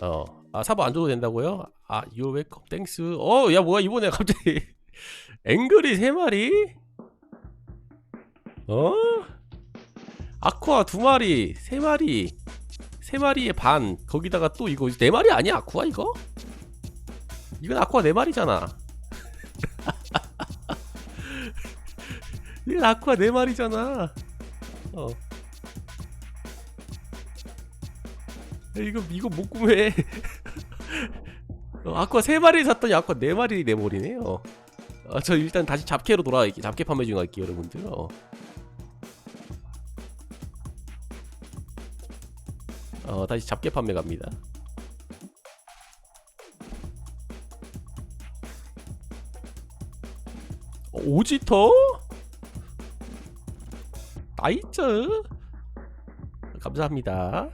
어. 아, 사보 안 줘도 된다고요? 아, you're welcome. 땡스. 어, 야, 뭐야, 이번에 갑자기. 앵글이 세 마리? 어? 아쿠아 두 마리, 세 마리, 세 마리의 반. 거기다가 또 이거 네 마리 아니야, 아쿠아 이거? 이건 아쿠아 네 마리잖아. 이건 아쿠아 네 마리잖아. 어. 이거 이거 못 구매. 어, 아쿠아 세 마리 샀더니 아쿠아 네 마리 내버리네요. 아, 저 일단 다시 잡캐로 돌아갈게요. 잡캐 판매 중 할게요, 여러분들. 어. 어, 다시 잡캐 판매 갑니다. 어, 오지터? 나이츠? 감사합니다.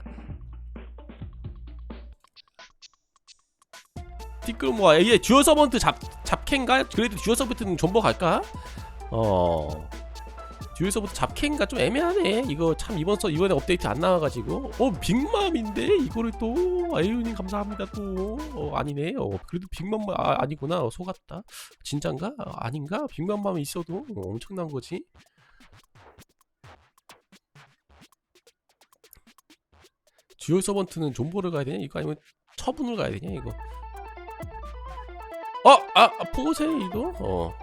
티끌 모아 이게 듀얼 서번트 잡 잡캔가? 그래도 듀얼 서번트는 존버 갈까? 어 듀얼 서번트 잡캔가 좀 애매하네. 이거 참 이번 서 이번에 업데이트 안 나와가지고 어 빅맘인데 이거를 또 아유님 감사합니다 또 어, 아니네. 어 그래도 빅맘 아, 아니구나 어, 속았다. 진짠가? 아, 아닌가? 빅맘만 있어도 어, 엄청난 거지. 듀얼 서번트는 존버를 가야 되냐? 이거 아니면 처분을 가야 되냐 이거? 어, 아, 아, 포세이도? 어.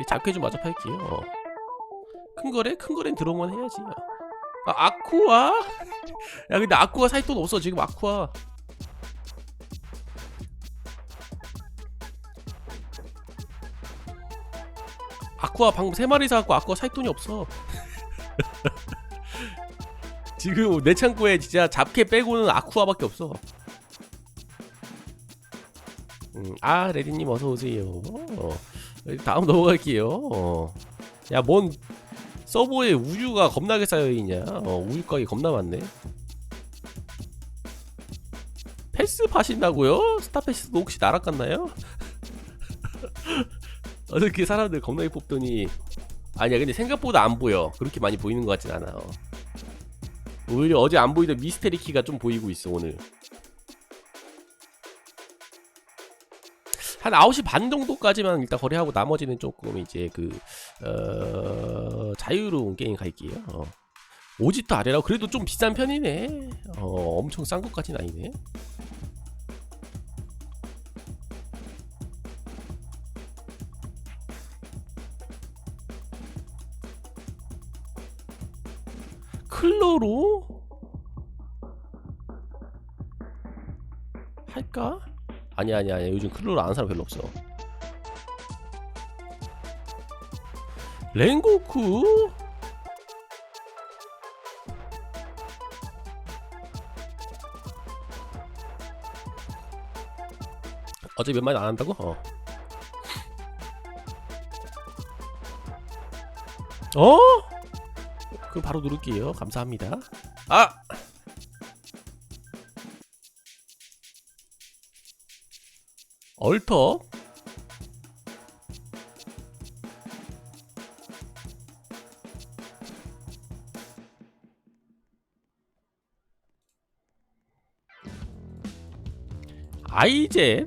이 작게 좀 마저 팔게요. 어. 큰 거래? 큰 거래는 들어오면 해야지. 아, 아쿠아? 야, 근데 아쿠아 살 돈 없어, 지금 아쿠아. 아쿠아 방금 세 마리 사갖고 아쿠아 살 돈이 없어. 지금 내 창고에 진짜 잡캐 빼고는 아쿠아밖에 없어. 음, 아 레디님 어서 오세요. 어, 다음 넘어갈게요. 어. 야, 뭔 서버에 우유가 겁나게 쌓여 있냐? 어, 우유 가게 겁나 많네. 패스 파신다고요? 스타 패스도 혹시 날아갔나요? 어떻게 사람들 겁나게 뽑더니 아니야 근데 생각보다 안 보여 그렇게 많이 보이는 것 같진 않아 어. 오히려 어제 안 보이던 미스테리 키가 좀 보이고 있어 오늘 한 9시 반 정도까지만 일단 거래하고 나머지는 조금 이제 그 어, 자유로운 게임 갈게요. 어. 오지도 아래라고 그래도 좀 비싼 편이네. 어, 엄청 싼 것까진 아니네. 클로로 아니야 아니야 아니야 요즘 클로로 아는 사람 별로 없어 랭고쿠 어제 몇 마디 안 한다고? 어. 어? 그 바로 누를게요. 감사합니다. 아! 얼터. 아이젠.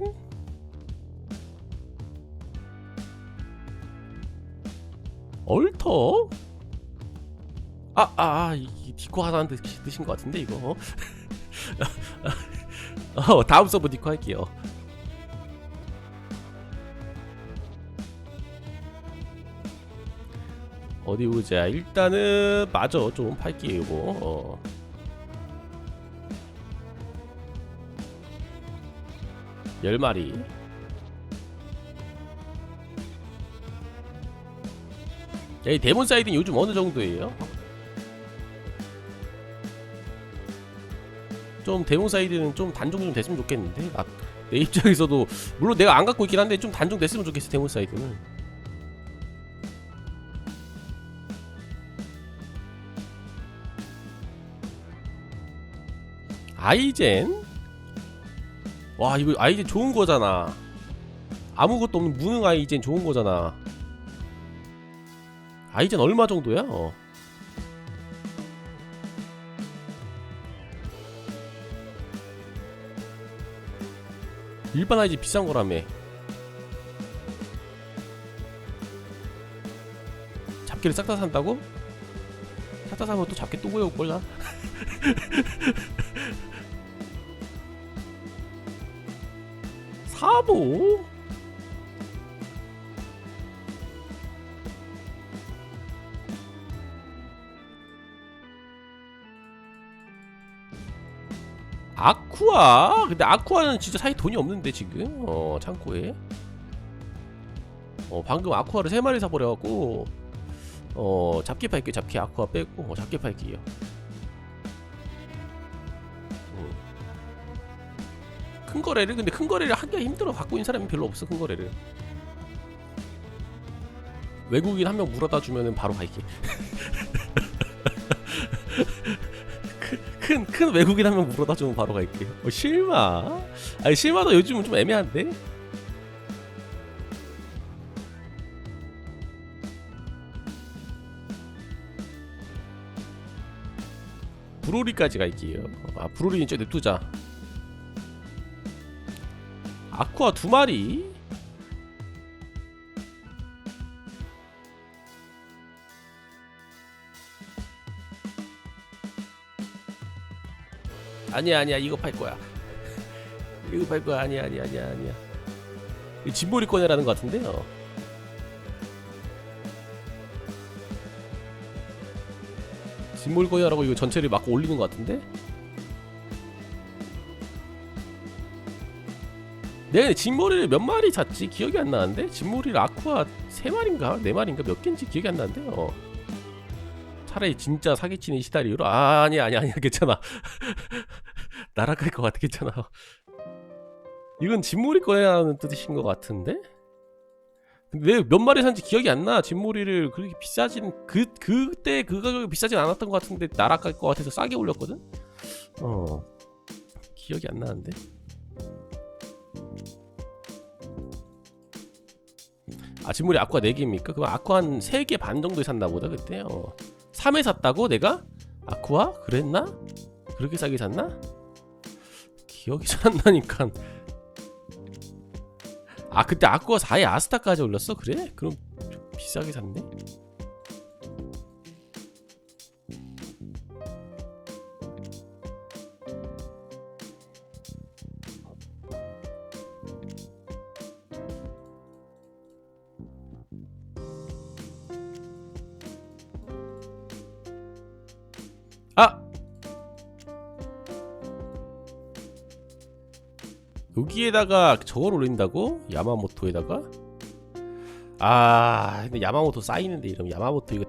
얼터. 아아 아, 이 디코 하나 드시, 드신 것 같은데 이거. 어 다음 서브 디코 할게요 어디 보자. 일단은 맞아 좀 팔게요 이거. 어. 열 마리. 야, 이 데몬 사이드는 요즘 어느 정도예요? 좀 데몬 사이드는 좀 단종 좀 됐으면 좋겠는데? 아, 내 입장에서도 물론 내가 안 갖고 있긴 한데 좀 단종 됐으면 좋겠어 데몬 사이드는 아이젠? 와 이거 아이젠 좋은 거잖아 아무것도 없는 무능 아이젠 좋은 거잖아 아이젠 얼마 정도야? 어. 일반 아이젠 비싼 거라며 잡기를 싹 다 산다고? 싹 다 사면 또 잡기 또 구해올걸나? 사보? 아쿠아? 근데 아쿠아는 진짜 사이 돈이 없는데 지금 어 창고에 어 방금 아쿠아를 세 마리 사버려갖고 어 잡기 팔게 잡기 아쿠아 빼고 어, 잡기 팔게요 큰 거래를 근데 큰 거래를 하기가 힘들어 갖고 있는 사람이 별로 없어 큰 거래를 외국인 한 명 물어다 주면은 바로 갈게 큰, 큰 외국인 한 명 물어다 주면 바로 갈게. 어, 실마? 아니, 실마도 요즘은 좀 애매한데? 브로리까지 갈게요. 아, 브로리는 저 냅두자. 아쿠아 두 마리? 아니야 아니야 이거 팔 거야. 이거 팔 거야. 아니야 아니야 아니야 아니야. 이 진보리 꺼내라는 것 같은데요. 진보리 꺼내라고 이거 전체를 막 올리는 것 같은데 내가 진모리를 몇 마리 샀지? 기억이 안 나는데? 진모리를 아쿠아 세 마리인가? 네 마리인가? 몇 개인지 기억이 안 나는데 어. 차라리 진짜 사기치는 시다리오로? 아, 아니야 아니야 아니야. 괜찮아. 날아갈 것 같아 괜찮아. 이건 진모리 꺼내라는 뜻이신 것 같은데? 근데 왜몇 마리 산지 기억이 안 나? 진모리를 그렇게 비싸진 그 그때 그 가격이 비싸진 않았던 것 같은데 날아갈 것 같아서 싸게 올렸거든? 어. 기억이 안 나는데 아 진모리 아쿠아 4개입니까? 그럼 아쿠아 한 3개 반 정도에 샀나 보다 그때 어 3에 샀다고 내가? 아쿠아? 그랬나? 그렇게 싸게 샀나? 기억이 잘 안 나니까 아 그때 아쿠아 4에 아스타까지 올렸어? 그래? 그럼 좀 비싸게 샀네? 여기에다가 저걸 올린다고? 야마모토에다가? 아 근데 야마모토 쌓이는데 이러면 야마모토 이거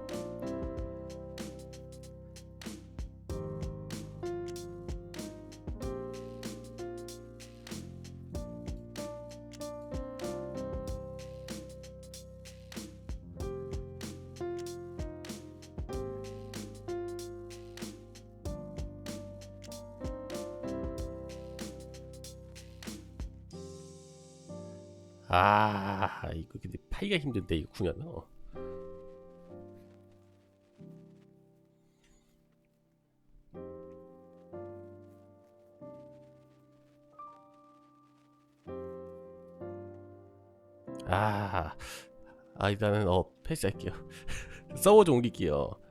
아 이거 근데 파기가 힘든데 이거 구면 어. 아, 아 일단은 어 패스할게요. 서버 좀 옮길게요.